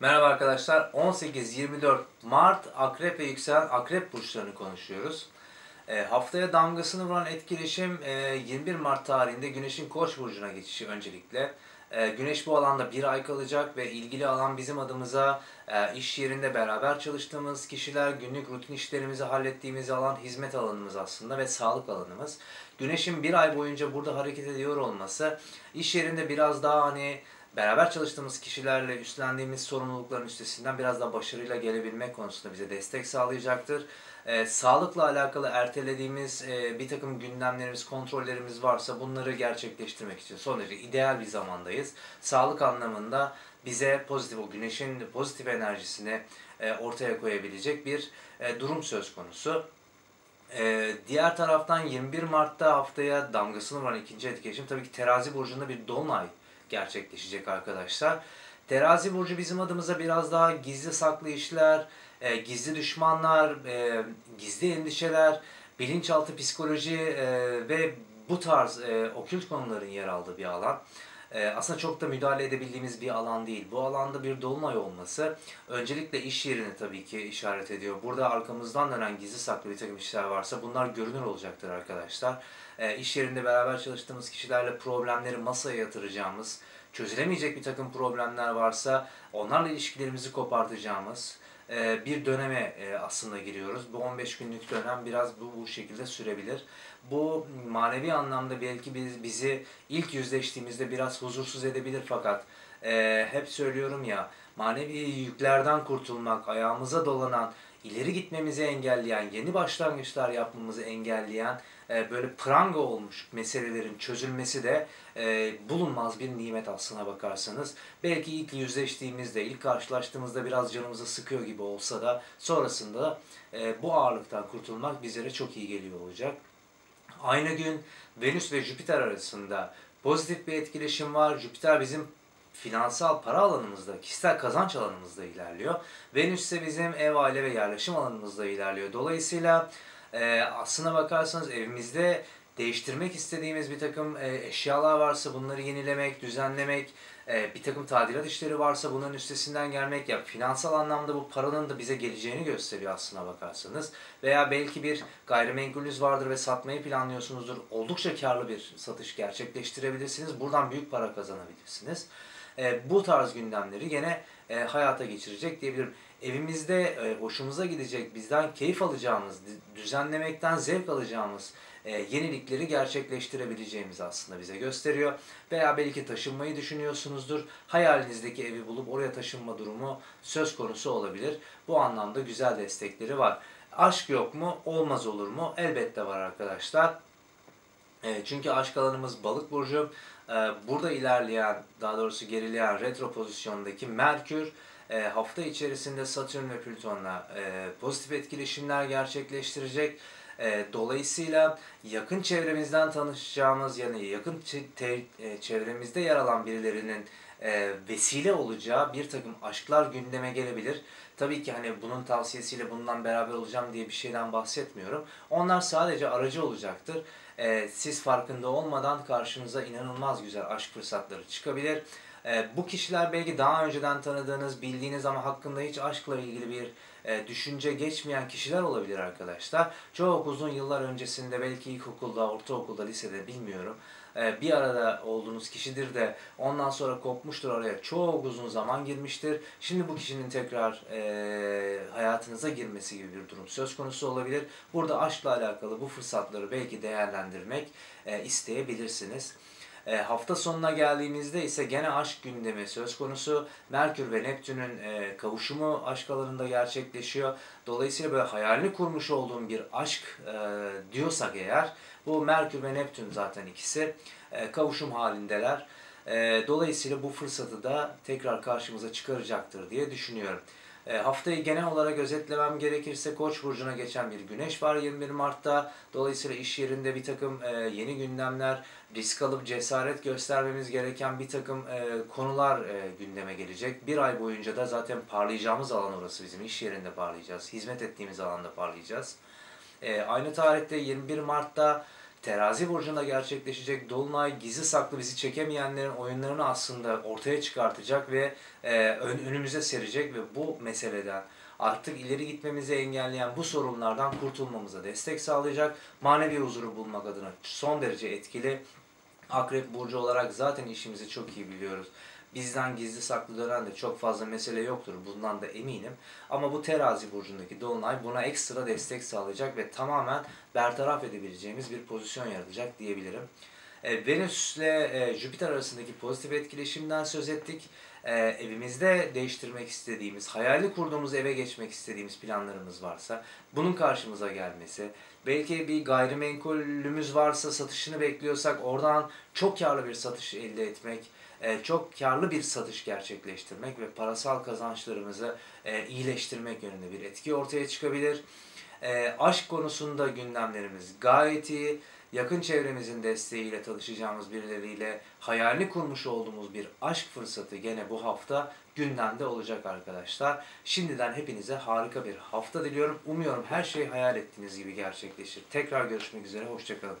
Merhaba arkadaşlar. 18-24 Mart Akrep ve yükselen Akrep burçlarını konuşuyoruz. E, haftaya damgasını vuran etkileşim e, 21 Mart tarihinde Güneş'in Koç burcuna geçişi öncelikle. E, Güneş bu alanda bir ay kalacak ve ilgili alan bizim adımıza e, iş yerinde beraber çalıştığımız kişiler, günlük rutin işlerimizi hallettiğimiz alan hizmet alanımız aslında ve sağlık alanımız. Güneş'in bir ay boyunca burada hareket ediyor olması iş yerinde biraz daha hani beraber çalıştığımız kişilerle üstlendiğimiz sorumlulukların üstesinden biraz daha başarıyla gelebilmek konusunda bize destek sağlayacaktır. Ee, sağlıkla alakalı ertelediğimiz e, bir takım gündemlerimiz, kontrollerimiz varsa bunları gerçekleştirmek için son derece ideal bir zamandayız. Sağlık anlamında bize pozitif, o güneşin pozitif enerjisini e, ortaya koyabilecek bir e, durum söz konusu. Ee, diğer taraftan 21 Mart'ta haftaya damgasını vuran ikinci etkileşim tabii ki terazi burcunda bir dolunay gerçekleşecek arkadaşlar. Terazi burcu bizim adımıza biraz daha gizli saklı işler, e, gizli düşmanlar, e, gizli endişeler, bilinçaltı psikoloji e, ve bu tarz e, okült konuların yer aldığı bir alan. E, aslında çok da müdahale edebildiğimiz bir alan değil. Bu alanda bir dolunay olması öncelikle iş yerini tabii ki işaret ediyor. Burada arkamızdan dönen gizli saklı bir takım işler varsa bunlar görünür olacaktır arkadaşlar. E, iş yerinde beraber çalıştığımız kişilerle problemleri masaya yatıracağımız, çözülemeyecek bir takım problemler varsa onlarla ilişkilerimizi kopartacağımız bir döneme e, aslında giriyoruz. Bu 15 günlük dönem biraz bu, bu şekilde sürebilir. Bu manevi anlamda belki biz, bizi ilk yüzleştiğimizde biraz huzursuz edebilir fakat e, hep söylüyorum ya manevi yüklerden kurtulmak, ayağımıza dolanan, ileri gitmemizi engelleyen, yeni başlangıçlar yapmamızı engelleyen e, böyle pranga olmuş meselelerin çözülmesi de e, bulunmaz bir nimet aslına bakarsanız. Belki ilk yüzleştiğimizde, ilk karşılaştığımızda biraz canımızı sıkıyor gibi olsa da sonrasında e, bu ağırlıktan kurtulmak bizlere çok iyi geliyor olacak. Aynı gün Venüs ve Jüpiter arasında pozitif bir etkileşim var. Jüpiter bizim finansal para alanımızda, kişisel kazanç alanımızda ilerliyor. Venüs ise bizim ev, aile ve yerleşim alanımızda ilerliyor. Dolayısıyla e, aslına bakarsanız evimizde değiştirmek istediğimiz bir takım e, eşyalar varsa bunları yenilemek, düzenlemek, e, bir takım tadilat işleri varsa bunların üstesinden gelmek ya finansal anlamda bu paranın da bize geleceğini gösteriyor aslına bakarsanız. Veya belki bir gayrimenkulünüz vardır ve satmayı planlıyorsunuzdur. Oldukça karlı bir satış gerçekleştirebilirsiniz. Buradan büyük para kazanabilirsiniz. E, bu tarz gündemleri gene e, hayata geçirecek diyebilirim. Evimizde e, hoşumuza gidecek, bizden keyif alacağımız, düzenlemekten zevk alacağımız e, yenilikleri gerçekleştirebileceğimiz aslında bize gösteriyor. Veya belki taşınmayı düşünüyorsunuzdur. Hayalinizdeki evi bulup oraya taşınma durumu söz konusu olabilir. Bu anlamda güzel destekleri var. Aşk yok mu? Olmaz olur mu? Elbette var arkadaşlar. E, çünkü aşk alanımız balık burcu. E, burada ilerleyen, daha doğrusu gerileyen retro pozisyondaki Merkür e, hafta içerisinde Satürn ve Plüton'la e, pozitif etkileşimler gerçekleştirecek. E, dolayısıyla yakın çevremizden tanışacağımız yani yakın e, çevremizde yer alan birilerinin e, vesile olacağı bir takım aşklar gündeme gelebilir. Tabii ki hani bunun tavsiyesiyle bundan beraber olacağım diye bir şeyden bahsetmiyorum. Onlar sadece aracı olacaktır. E, siz farkında olmadan karşınıza inanılmaz güzel aşk fırsatları çıkabilir. E, bu kişiler belki daha önceden tanıdığınız, bildiğiniz ama hakkında hiç aşkla ilgili bir e, düşünce geçmeyen kişiler olabilir arkadaşlar. Çok uzun yıllar öncesinde belki ilkokulda, ortaokulda, lisede bilmiyorum. E, bir arada olduğunuz kişidir de ondan sonra kopmuştur araya çok uzun zaman girmiştir. Şimdi bu kişinin tekrar e, hayatınıza girmesi gibi bir durum söz konusu olabilir. Burada aşkla alakalı bu fırsatları belki değerlendirmek e, isteyebilirsiniz. E, hafta sonuna geldiğimizde ise gene aşk gündemi söz konusu. Merkür ve Neptün'ün e, kavuşumu aşk alanında gerçekleşiyor. Dolayısıyla böyle hayalini kurmuş olduğum bir aşk e, diyorsak eğer bu Merkür ve Neptün zaten ikisi e, kavuşum halindeler. E, dolayısıyla bu fırsatı da tekrar karşımıza çıkaracaktır diye düşünüyorum. E, haftayı genel olarak özetlemem gerekirse Koç burcuna geçen bir güneş var 21 Mart'ta. Dolayısıyla iş yerinde bir takım e, yeni gündemler, risk alıp cesaret göstermemiz gereken bir takım e, konular gündeme gelecek. Bir ay boyunca da zaten parlayacağımız alan orası bizim iş yerinde parlayacağız. Hizmet ettiğimiz alanda parlayacağız. Aynı tarihte 21 Mart'ta Terazi burcunda gerçekleşecek dolunay gizli saklı bizi çekemeyenlerin oyunlarını aslında ortaya çıkartacak ve e, ön- önümüze serecek ve bu meseleden artık ileri gitmemizi engelleyen bu sorunlardan kurtulmamıza destek sağlayacak. Manevi huzuru bulmak adına son derece etkili. Akrep burcu olarak zaten işimizi çok iyi biliyoruz. Bizden gizli saklı dönen de çok fazla mesele yoktur. Bundan da eminim. Ama bu terazi burcundaki dolunay buna ekstra destek sağlayacak ve tamamen bertaraf edebileceğimiz bir pozisyon yaratacak diyebilirim. E, Venüs ile e, Jüpiter arasındaki pozitif etkileşimden söz ettik. E, evimizde değiştirmek istediğimiz, hayali kurduğumuz eve geçmek istediğimiz planlarımız varsa bunun karşımıza gelmesi, belki bir gayrimenkulümüz varsa satışını bekliyorsak oradan çok karlı bir satış elde etmek, çok karlı bir satış gerçekleştirmek ve parasal kazançlarımızı iyileştirmek yönünde bir etki ortaya çıkabilir. E, aşk konusunda gündemlerimiz gayet iyi. Yakın çevremizin desteğiyle tanışacağımız birileriyle hayalini kurmuş olduğumuz bir aşk fırsatı gene bu hafta gündemde olacak arkadaşlar. Şimdiden hepinize harika bir hafta diliyorum. Umuyorum her şey hayal ettiğiniz gibi gerçekleşir. Tekrar görüşmek üzere. Hoşçakalın.